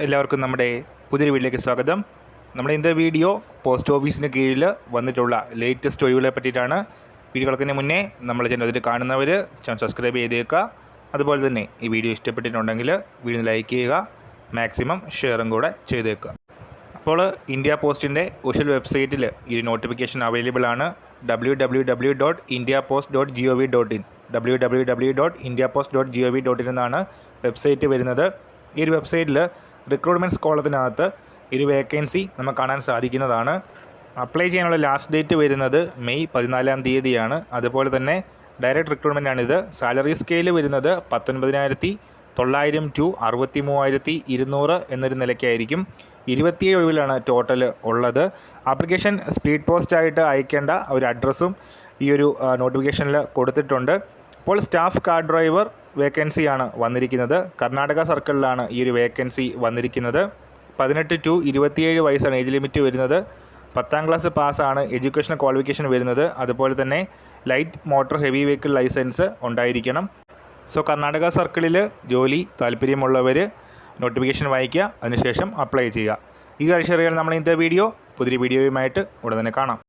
എല്ലാവർക്കും നമ്മുടെ പുതിയൊരു വീട്ടിലേക്ക് സ്വാഗതം. നമ്മുടെ ഇന്നത്തെ വീഡിയോ പോസ്റ്റ് ഓഫീസിന് കീഴിൽ വന്നിട്ടുള്ള ലേറ്റസ്റ്റ് ഒഴിവുകളെ പറ്റിയിട്ടാണ്. വീഡിയോ കളക്കുന്നതിന് മുന്നേ നമ്മൾ ചാനൽ അതിൽ കാണുന്നവർ ചാനൽ സബ്സ്ക്രൈബ് ചെയ്തേക്കുക. അതുപോലെ തന്നെ ഈ വീഡിയോ ഇഷ്ടപ്പെട്ടിട്ടുണ്ടെങ്കിൽ വീഡിയോ ലൈക്ക് ചെയ്യുക മാക്സിമം ഷെയറും കൂടെ ചെയ്തേക്കുക. അപ്പോൾ ഇന്ത്യ പോസ്റ്റിന്റെ ഒഫീഷ്യൽ വെബ്സൈറ്റിൽ ഈ നോട്ടിഫിക്കേഷൻ അവൈലബിൾ ആണ്. W W W dot India post dot G O V dot in W W W dot India post dot G O V dot in എന്നാണ് വെബ്സൈറ്റ് വരുന്നത്. ഈ ഒരു വെബ്സൈറ്റിൽ റിക്രൂട്ട്മെന്റ്സ് കോളത്തിനകത്ത് ഒരു വേക്കൻസി നമുക്ക് കാണാൻ സാധിക്കുന്നതാണ്. അപ്ലൈ ചെയ്യാനുള്ള ലാസ്റ്റ് ഡേറ്റ് വരുന്നത് മെയ് പതിനാലാം തീയതിയാണ്. അതുപോലെ തന്നെ ഡയറക്റ്റ് റിക്രൂട്ട്മെന്റ് ആണിത് സാലറി സ്കെയിൽ വരുന്നത് പത്തൊൻപതിനായിരത്തി തൊള്ളായിരം ടു അറുപത്തി മൂവായിരത്തി ഇരുന്നൂറ് എന്നൊരു നിലയ്ക്കായിരിക്കും. ഇരുപത്തിയേഴ് ഒഴിവിലാണ് ടോട്ടൽ ഉള്ളത്. ആപ്ലിക്കേഷൻ സ്പീഡ് പോസ്റ്റായിട്ട് അയക്കേണ്ട ഒരു അഡ്രസ്സും ഈ ഒരു നോട്ടിഫിക്കേഷനിൽ കൊടുത്തിട്ടുണ്ട്. ഇപ്പോൾ സ്റ്റാഫ് കാർ ഡ്രൈവർ വേക്കൻസിയാണ് വന്നിരിക്കുന്നത്. കർണാടക സർക്കിളിലാണ് ഈ ഒരു വേക്കൻസി വന്നിരിക്കുന്നത്. പതിനെട്ട് ടു ഇരുപത്തിയേഴ് വയസ്സാണ് ഏജ് ലിമിറ്റ് വരുന്നത്. പത്താം ക്ലാസ് പാസ്സാണ് എഡ്യൂക്കേഷൻ ക്വാളിഫിക്കേഷൻ വരുന്നത്. അതുപോലെ തന്നെ light motor heavy vehicle licence ഉണ്ടായിരിക്കണം. സോ കർണാടക സർക്കിളിൽ ജോലി താല്പര്യമുള്ളവർ നോട്ടിഫിക്കേഷൻ വായിക്കുക അതിനുശേഷം അപ്ലൈ ചെയ്യുക. ഈ കാര്യം അറിയാൻ നമ്മൾ ഇന്നത്തെ വീഡിയോ. പുതിയ വീഡിയോയുമായിട്ട് ഉടൻ തന്നെ കാണാം.